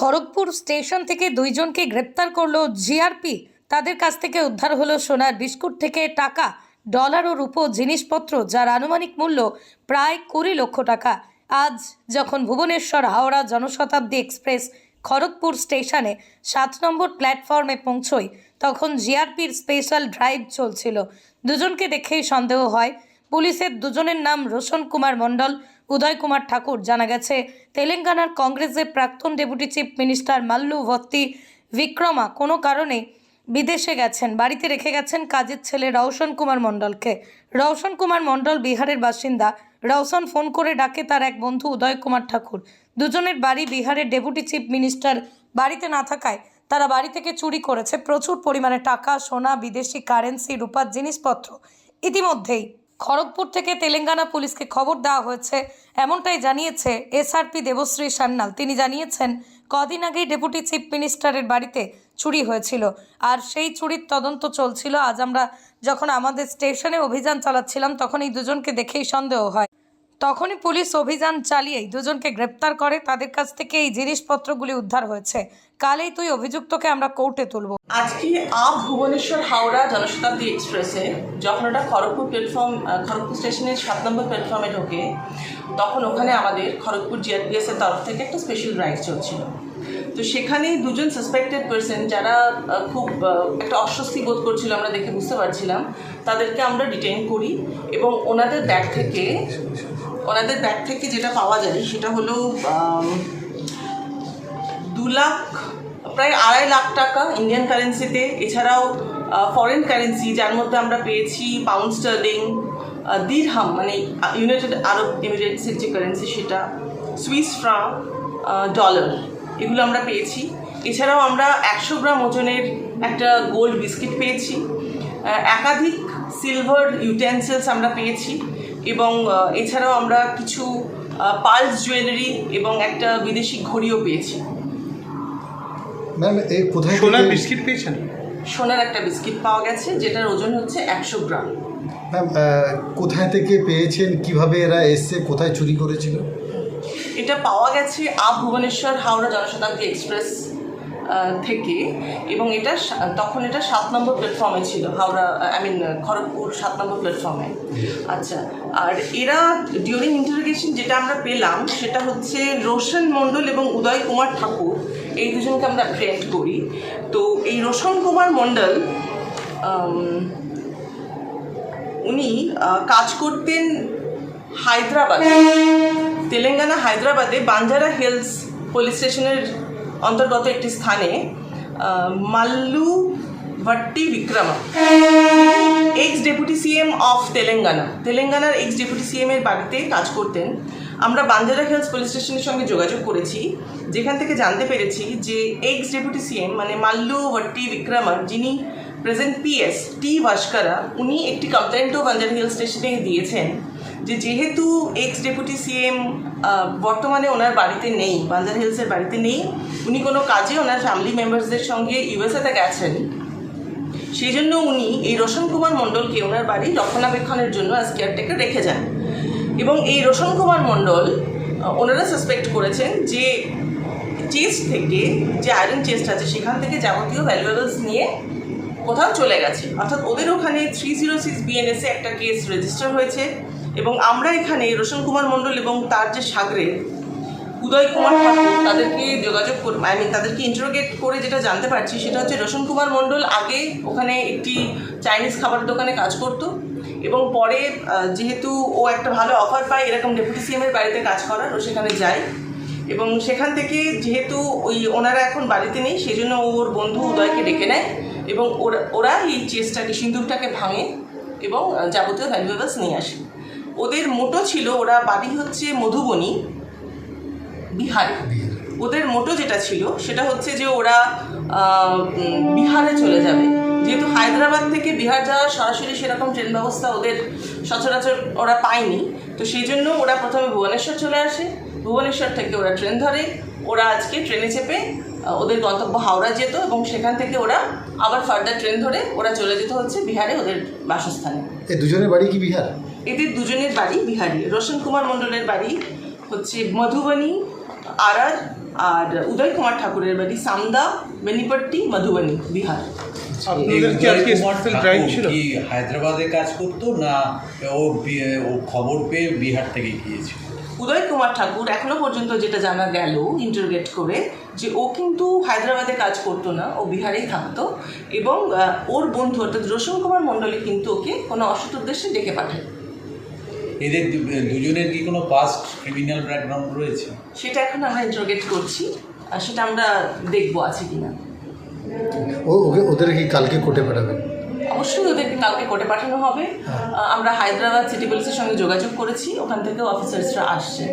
Kharagpur station থেকে দুইজনকে গ্রেপ্তার করল জিআরপি। তাদের কাছ থেকে উদ্ধার হলো সোনার বিস্কুট থেকে টাকা, ডলার ও রূপো জিনিসপত্র, যার আনুমানিক মূল্য প্রায় কুড়ি লক্ষ টাকা। আজ যখন ভুবনেশ্বর, হাওড়া জনশতাব্দী এক্সপ্রেস খড়গপুর স্টেশনে সাত নম্বর প্ল্যাটফর্মে পৌঁছই তখন জিআরপির স্পেশাল ড্রাইভ চলছিল। দুজনকে দেখেই সন্দেহ হয়, পুলিশের দুজনের নাম রোশন কুমার মণ্ডল উদয় কুমার ঠাকুর জানা গেছে, তেলেঙ্গানার কংগ্রেসের প্রাক্তন deputy chief minister Mallu Bhatti Vikrama কোনো কারণে বিদেশে গেছেন, বাড়িতে রেখে গেছেন কাজের ছেলে রওশন কুমার মণ্ডলকে। রওশন কুমার মণ্ডল বিহারের বাসিন্দা, রওশন ফোন করে ডাকে তার এক বন্ধু উদয় কুমার ঠাকুর। দুজনের বাড়ি বিহারের ডেপুটি চিফ মিনিস্টার বাড়িতে না থাকায় তারা বাড়ি থেকে চুরি করেছে, প্রচুর পরিমাণে টাকা, সোনা, বিদেশি কারেন্সি, রূপার জিনিসপত্র। ইতিমধ্যেই খড়গপুর থেকে তেলেঙ্গানা পুলিশকে খবর দেওয়া হয়েছে। এমনটাই জানিয়েছে এসআরপি দেবশ্রী সান্যাল। তিনি জানিয়েছেন, কদিন আগেই ডেপুটি চিফ মিনিস্টারের বাড়িতে চুরি হয়েছিল। আর সেই চুরির তদন্ত চলছিল। আজ আমরা যখন আমাদের স্টেশনে অভিযান চালাচ্ছিলাম তখন এই দুজনকে দেখেই সন্দেহ হয়। তখনই পুলিশ অভিযান চালিয়েই দুজনকে গ্রেপ্তার করে। তাদের কাছ থেকে এই জিনিসপত্রগুলি উদ্ধার হয়েছে। কালেই তুই অভিযুক্তকে আমরা কোর্টে তুলব। আজকে আপ ভুবনেশ্বর হাওড়া জনশতাব্দী এক্সপ্রেসে যখন ওটা খড়গপুর প্ল্যাটফর্ম খড়গপুর স্টেশনের সাত নম্বর প্ল্যাটফর্মে ঢোকে, তখন ওখানে আমাদের খড়গপুর জিআরপিএস এর তরফ থেকে একটা স্পেশাল ড্রাইভ চলছিল। তো সেখানে দুজন সাসপেক্টেড পার্সন যারা খুব একটা অস্বস্তি বোধ করছিল আমরা দেখে বুঝতে পারছিলাম, তাদেরকে আমরা ডিটেইন করি এবং ওনাদের ব্যাগ থেকে, ওনাদের ব্যাগ থেকে যেটা পাওয়া যায় সেটা হলো দু লাখ প্রায় আড়াই লাখ টাকা ইন্ডিয়ান কারেন্সিতে এছাড়াও ফরেন কারেন্সি যার মধ্যে আমরা পেয়েছি পাউন্ড স্টার্লিং দিরহাম মানে ইউনাইটেড আরব এমিরেটসের যে কারেন্সি সেটা সুইস ফ্রাঁ ডলার এগুলো আমরা পেয়েছি। এছাড়াও আমরা একশো গ্রাম ওজনের একটা গোল্ড বিস্কিট পেয়েছি। একাধিক সিলভার ইউটেন্সিলস আমরা পেয়েছি এবং এছাড়াও আমরা কিছু পার্লস জুয়েলারি এবং একটা বিদেশি ঘড়িও পেয়েছি। ম্যাম এই কোথায় সোনার বিস্কিট পেয়েছেন? সোনার একটা বিস্কিট পাওয়া গেছে যেটার ওজন হচ্ছে একশো গ্রাম। ম্যাম কোথায় থেকে পেয়েছেন? কীভাবে এরা এসছে? কোথায় চুরি করেছিল? এটা পাওয়া গেছে আপ ভুবনেশ্বর হাওড়া জনশতাব্দী এক্সপ্রেস। থেকে এবং এটা তখন এটা সাত নম্বর প্ল্যাটফর্মে ছিল, হাওড়া আই মিন খড়গপুর সাত নম্বর প্ল্যাটফর্মে আচ্ছা আর এরা ডিউরিং ইন্টারোগেশন যেটা আমরা পেলাম সেটা হচ্ছে রোশন মণ্ডল এবং উদয় কুমার ঠাকুর, এই দুজনকে আমরা ট্রেন্ড করি। তো এই রোশন কুমার মণ্ডল উনি কাজ করতেন হায়দ্রাবাদ, তেলেঙ্গানা, হায়দ্রাবাদে, বাঞ্জারা হিলস পুলিশ স্টেশনের অন্তর্গত একটি স্থানে Mallu Bhatti Vikrama ex deputy CM of Telangana তেলেঙ্গানার এক্স ডেপুটি সিএম এর বাড়িতে কাজ করতেন। আমরা বাঞ্জারা হিলস পুলিশ স্টেশনের সঙ্গে যোগাযোগ করেছি, যেখান থেকে জানতে পেরেছি যে এক্স ডেপুটি সিএম মানে মাল্লু ভট্টি বিক্রমার যিনি প্রেজেন্ট পিএস টি ভাস্করা, উনি একটি কমপ্লেন্টও বাঞ্জারা হিল স্টেশনে দিয়েছেন। যে যেহেতু এক্স ডেপুটি সিএম বর্তমানে ওনার বাড়িতে নেই বাঞ্জারা হিলসের বাড়িতে নেই, উনি কোনো কাজে ওনার ফ্যামিলি মেম্বার্সদের সঙ্গে ইউএসএতে গেছেন, সেই জন্য উনি এই রোশন কুমার মণ্ডলকে ওনার বাড়ি রক্ষণাবেক্ষণের জন্য আজ কেয়ারটেকার রেখে যান। এবং এই রোশন কুমার মণ্ডল ওনারা সাসপেক্ট করেছেন যে চেস্ট থেকে যে আয়রন চেস্ট আছে, সেখান থেকে যাবতীয় ভ্যালুয়েবলস নিয়ে কোথাও চলে গেছে। অর্থাৎ ওদের ওখানে থ্রি জিরো সিক্স বিএনএসে একটা কেস রেজিস্টার হয়েছে। এবং আমরা এখানে রোশন কুমার মণ্ডল এবং তার যে সাগরে উদয় কুমার ঠাকুর তাদেরকে যোগাযোগ করে আই মিন তাদেরকে ইন্টারোগেট করে যেটা জানতে পারছি সেটা হচ্ছে রোশন কুমার মণ্ডল আগে ওখানে একটি চাইনিজ খাবার দোকানে কাজ করতো এবং পরে যেহেতু ও একটা ভালো অফার পায়, এরকম ডেপুটি সিএম এর বাড়িতে কাজ করার, ও সেখানে যায়। এবং সেখান থেকে যেহেতু ওই ওনারা এখন বাড়িতে নেই, সেজন্য ওর বন্ধু উদয়কে ডেকে নেয় এবং ওরা ওরা এই চেসটাকে সিন্দুকটাকে ভাঙে এবং যাবতীয় ভ্যালুয়েবলস নিয়ে আসে। ওদের মোটো ছিল ওরা বাড়ি হচ্ছে মধুবনী বিহারে। ওদের মোটো যেটা ছিল সেটা হচ্ছে যে ওরা বিহারে চলে যাবে। যেহেতু হায়দ্রাবাদ থেকে বিহার যাওয়ার সরাসরি সেরকম ট্রেন ব্যবস্থা ওদের সচরাচর ওরা পায়নি তো সেই জন্য ওরা প্রথমে ভুবনেশ্বর চলে আসে। ভুবনেশ্বর থেকে ওরা ট্রেন ধরে ওরা আজকে ট্রেনে চেপে ওদের গন্তব্য হাওড়া যেত এবং সেখান থেকে ওরা আবার ফার্দার ট্রেন ধরে ওরা চলে যেতে হচ্ছে বিহারে ওদের বাসস্থানে। এই দুজনের বাড়ি কি বিহার? এদের দুজনের বাড়ি বিহারি। রোশন কুমার মণ্ডলের বাড়ি হচ্ছে মধুবনী আরার আর উদয় কুমার ঠাকুরের বাড়ি সামদা বেনিপট্টি মধুবনী বিহার। হায়দ্রাবাদে কাজ করতো না ও খবর পেয়ে বিহার থেকে গিয়েছিল? উদয় কুমার ঠাকুর এখনও পর্যন্ত যেটা জানা গেল ইন্টারোগেট করে যে ও কিন্তু হায়দ্রাবাদে কাজ করতো না ও বিহারেই থাকতো এবং ওর বন্ধু অর্থাৎ রোশন কুমার মণ্ডলী কিন্তু ওকে কোনো অসৎ উদ্দেশ্যে ডেকে পাঠায়। এদের দুজনের কি কোনো পাস্ট ক্রিমিনাল ব্যাকগ্রাউন্ড রয়েছে? সেটা এখন আমরা ইন্টারোগেট করছি আর সেটা আমরা দেখব আছে কিনা। ও ওকে ওদের কি কালকে কোর্টে পাঠাবেন? অবশ্যই ওদেরকে কালকে কোর্টে পাঠানো হবে। আমরা হায়দ্রাবাদ সিটি পুলিশের সঙ্গে যোগাযোগ করেছি। ওখান থেকেও অফিসার্সরা আসছে।